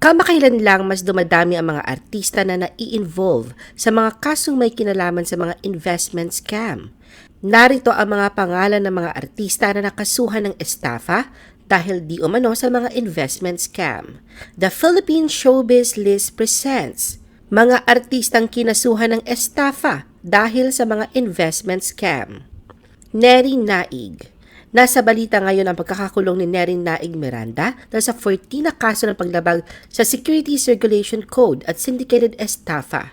Kamakailan lang mas dumadami ang mga artista na nai-involve sa mga kasong may kinalaman sa mga investment scam. Narito ang mga pangalan ng mga artista na nakasuhan ng estafa dahil di umano sa mga investment scam. The Philippine Showbiz List presents mga artistang kinasuhan ng estafa dahil sa mga investment scam. Neri Naig Nasa balita ngayon ang pagkakakulong ni Nerin Naig Miranda dahil sa 14 na kaso ng paglabag sa Security Circulation Code at Syndicated Estafa.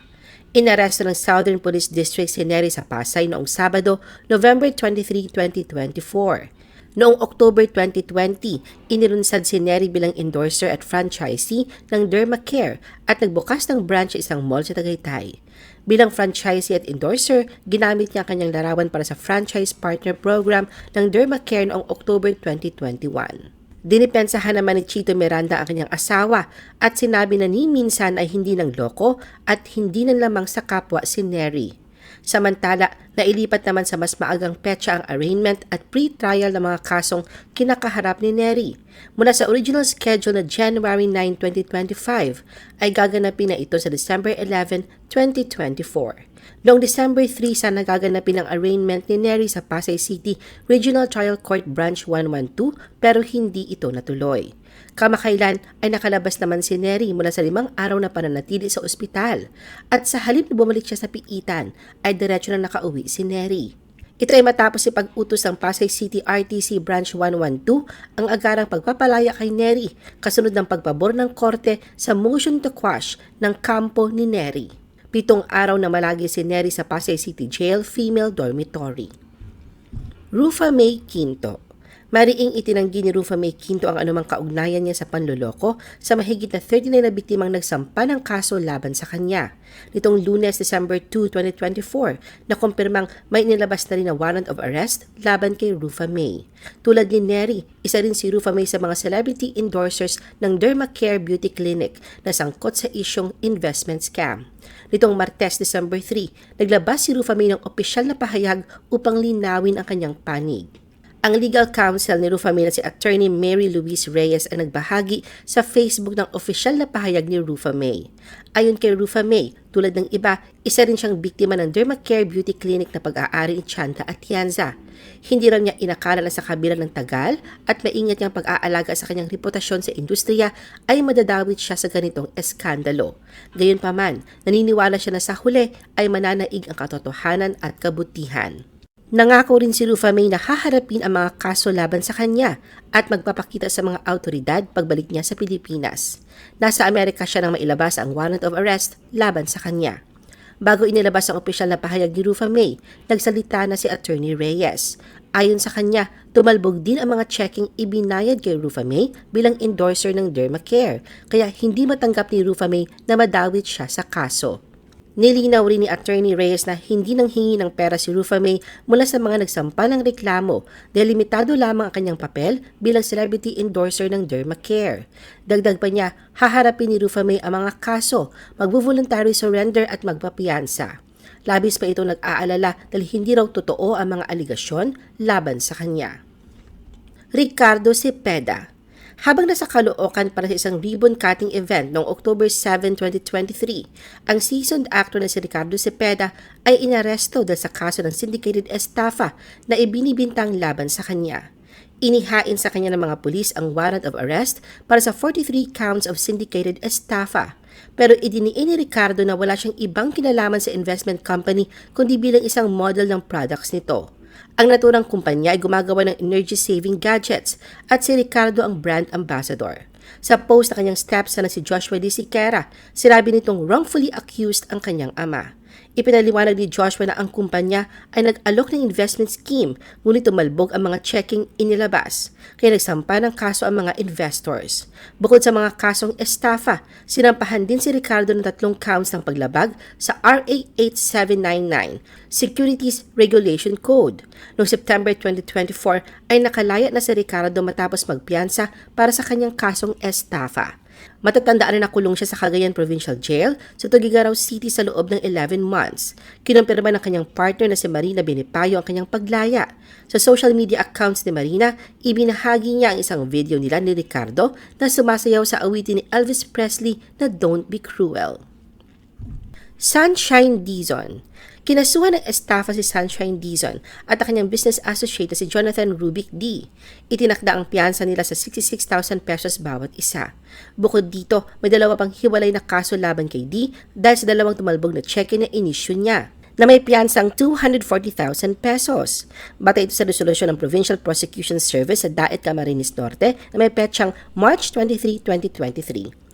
Inaresto ng Southern Police District si Neri sa Pasay noong Sabado, November 23, 2024. Noong October 2020, inilunsad si Neri bilang endorser at franchisee ng Dermacare at nagbukas ng branch sa isang mall sa Tagaytay. Bilang franchisee at endorser, ginamit niya ang kanyang larawan para sa franchise partner program ng Dermacare noong October 2021. Dinipensahan naman ni Chito Miranda ang kanyang asawa at sinabi na ni minsan ay hindi ng loko at hindi ng lamang sa kapwa si Neri. Samantala, nailipat naman sa mas maagang petsa ang arraignment at pre-trial ng mga kasong kinakaharap ni Neri. Mula sa original schedule na January 9, 2025, ay gaganapin na ito sa December 11, 2024. Noong December 3 sa nagaganapin ang arraignment ni Neri sa Pasay City Regional Trial Court Branch 112 pero hindi ito natuloy. Kamakailan ay nakalabas naman si Neri mula sa limang araw na pananatili sa ospital at sa halip na bumalik siya sa piitan ay diretso na nakauwi si Neri. Ito ay matapos si pag-utos ng Pasay City RTC Branch 112 ang agarang pagpapalaya kay Neri kasunod ng pagpabor ng korte sa motion to quash ng kampo ni Neri. Pitong araw na malagi si Neri sa Pasay City Jail Female Dormitory. Rufa May Quinto Mariing itinanggi ni Rufa May Quinto ang anumang kaugnayan niya sa panloloko sa mahigit na 39 na biktimang nagsampa ng kaso laban sa kanya. Nitong lunes, December 2, 2024, na kumpirmang may nilabas na rin na warrant of arrest laban kay Rufa May. Tulad ni Neri, isa rin si Rufa May sa mga celebrity endorsers ng Dermacare Beauty Clinic na sangkot sa isyong investment scam. Nitong Martes, December 3, naglabas si Rufa May ng opisyal na pahayag upang linawin ang kanyang panig. Ang legal counsel ni Rufamay na si Attorney Mary Louise Reyes ang nagbahagi sa Facebook ng opisyal na pahayag ni Rufa May. Ayon kay Rufa May, tulad ng iba, isa rin siyang biktima ng Dermacare Beauty Clinic na pag-aari ni Chanta at Tianza. Hindi raw niya inakala na sa kabila ng tagal at maingat niyang pag-aalaga sa kanyang reputasyon sa industriya ay madadawit siya sa ganitong eskandalo. Gayunpaman, naniniwala siya na sa huli ay mananaig ang katotohanan at kabutihan. Nangako rin si Rufa May na haharapin ang mga kaso laban sa kanya at magpapakita sa mga autoridad pagbalik niya sa Pilipinas. Nasa Amerika siya nang mailabas ang warrant of arrest laban sa kanya. Bago inilabas ang opisyal na pahayag ni Rufa May, nagsalita na si Attorney Reyes. Ayon sa kanya, tumalbog din ang mga checking ibinayad kay Rufa May bilang endorser ng Dermacare, kaya hindi matanggap ni Rufa May na madawit siya sa kaso. Nilinaw rin ni Attorney Reyes na hindi nang hingi ng pera si Rufa May mula sa mga nagsampa ng reklamo dahil limitado lamang ang kanyang papel bilang celebrity endorser ng Dermacare. Dagdag pa niya, haharapin ni Rufa May ang mga kaso, magvo-voluntary surrender at magpapiyansa. Labis pa ito nag-aalala dahil hindi raw totoo ang mga aligasyon laban sa kanya. Ricardo Cepeda habang nasa Caloocan para sa isang ribbon cutting event noong October 7, 2023, ang seasoned actor na si Ricardo Cepeda ay inaresto dahil sa kaso ng syndicated estafa na ibinibintang laban sa kanya. Inihain sa kanya ng mga pulis ang warrant of arrest para sa 43 counts of syndicated estafa. Pero idiniin ni Ricardo na wala siyang ibang kinalaman sa investment company kundi bilang isang model ng products nito. Ang naturang kumpanya ay gumagawa ng energy-saving gadgets at si Ricardo ang brand ambassador. Sa post na kanyang steps na si Joshua D. Siquera, sinabi nitong wrongfully accused ang kanyang ama. Ipinaliwanag ni Joshua na ang kumpanya ay nag-alok ng investment scheme ngunit tumalbog ang mga checking inilabas, kaya nagsampa ng kaso ang mga investors. Bukod sa mga kasong estafa, sinampahan din si Ricardo ng tatlong counts ng paglabag sa RA 8799, Securities Regulation Code. Noong September 2024 ay nakalaya na si Ricardo matapos magpiyansa para sa kanyang kasong estafa. Matatandaan na nakulong siya sa Cagayan Provincial Jail sa Tugigaraw City sa loob ng 11 months. Kinumpirma ng kanyang partner na si Marina Benipayo ang kanyang paglaya. Sa social media accounts ni Marina, ibinahagi niya ang isang video nila ni Ricardo na sumasayaw sa awitin ni Elvis Presley na Don't Be Cruel. Sunshine Dizon. Kinasuhan ng estafa si Sunshine Dizon at ang kanyang business associate na si Jonathan Rubik D. Itinakda ang piyansa nila sa 66,000 pesos bawat isa. Bukod dito, may dalawa pang hiwalay na kaso laban kay D dahil sa dalawang tumalbog na cheque na inisyu niya na may piyansang 240,000 pesos. Batay ito sa resolusyon ng Provincial Prosecution Service sa Daet Camarines Norte na may petsang March 23, 2023.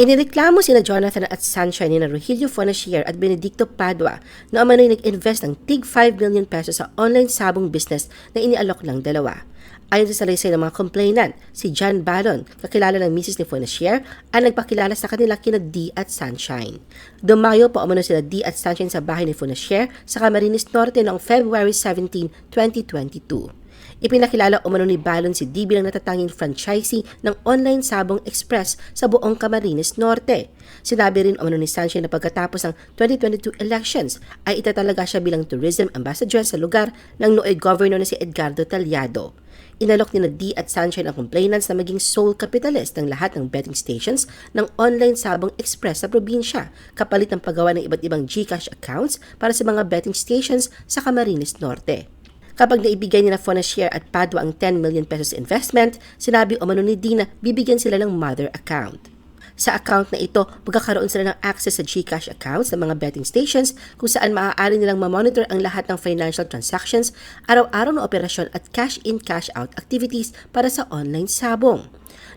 Inireklamo sina Jonathan at Sunshine ni na Rogelio Fonacier at Benedicto Padua na umano'y nag-invest ng tig 5 million pesos sa online sabong business na inialok ng dalawa. Ayon sa salaysay ng mga complainant, si John Ballon, kakilala ng misis ni Fonacier, ang nagpakilala sa kanila kina D at Sunshine. Dumayo pa umano sila D at Sunshine sa bahay ni Fonacier sa Camarines Norte noong February 17, 2022. Ipinakilala umano ni Balon si D bilang natatanging franchisee ng online Sabong Express sa buong Camarines Norte. Sinabi rin umano ni Sunshine na pagkatapos ng 2022 elections ay itatalaga siya bilang tourism ambassador sa lugar ng nooy governor na si Edgardo Talyado. Inalok ni na D at Sunshine ang complainants na maging sole capitalist ng lahat ng betting stations ng online Sabong Express sa probinsya kapalit ng paggawa ng iba't ibang GCash accounts para sa mga betting stations sa Camarines Norte. Kapag naibigay ni na Fonacier at Padua ang 10 million pesos investment, sinabi umano ni Dina bibigyan sila ng mother account. Sa account na ito, magkakaroon sila ng access sa GCash accounts ng mga betting stations kung saan maaari nilang mamonitor ang lahat ng financial transactions, araw-araw na operasyon at cash-in cash-out activities para sa online sabong.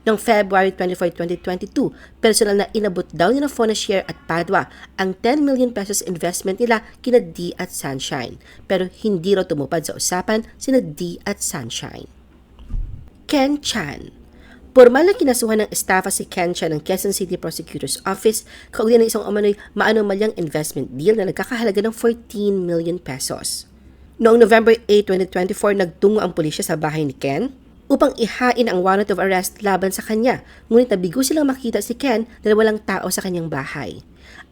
Noong February 24, 2022, personal na inabot daw ni na Fonacier at Padua ang 10 million pesos investment nila kina D at Sunshine. Pero hindi raw tumupad sa usapan sina D at Sunshine. Ken Chan Formal na kinasuhan ng estafa si Ken Chan ng Quezon City Prosecutor's Office kaugnay ng isang umano'y maanomalyang investment deal na nagkakahalaga ng 14 million pesos. Noong November 8, 2024, nagtungo ang pulisya sa bahay ni Ken upang ihain ang warrant of arrest laban sa kanya, ngunit nabigo silang makita si Ken dahil walang tao sa kanyang bahay.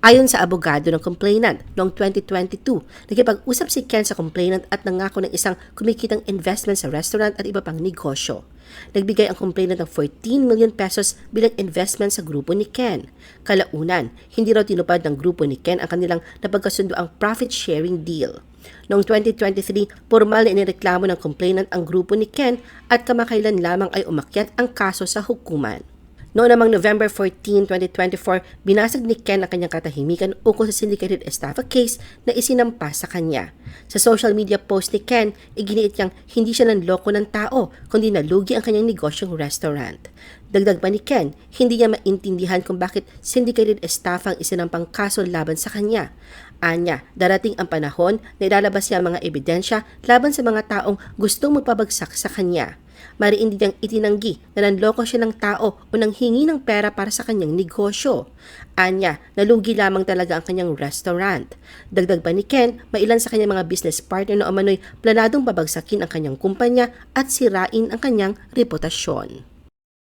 Ayon sa abogado ng complainant, noong 2022, nakipag-usap si Ken sa complainant at nangako ng isang kumikitang investment sa restaurant at iba pang negosyo. Nagbigay ang complainant ng 14 million pesos bilang investment sa grupo ni Ken. Kalaunan, hindi raw tinupad ng grupo ni Ken ang kanilang napagkasundo ang profit-sharing deal. Noong 2023, formal na inireklamo ng complainant ang grupo ni Ken at kamakailan lamang ay umakyat ang kaso sa hukuman. Noong namang November 14, 2024, binasag ni Ken ang kanyang katahimikan ukol sa syndicated estafa case na isinampa sa kanya. Sa social media post ni Ken, iginiit niyang hindi siya nanloko ng tao, kundi nalugi ang kanyang negosyong restaurant. Dagdag pa ni Ken, hindi niya maintindihan kung bakit syndicated estafa ang isinampang kaso laban sa kanya. Anya, darating ang panahon na ilalabas niya ang mga ebidensya laban sa mga taong gustong magpabagsak sa kanya. Mariin din niyang itinanggi na nanloko siya ng tao o nang hingi ng pera para sa kanyang negosyo. Anya, nalugi lamang talaga ang kanyang restaurant. Dagdag pa ni Ken, mailan sa kanyang mga business partner na umano'y planadong babagsakin ang kanyang kumpanya at sirain ang kanyang reputasyon.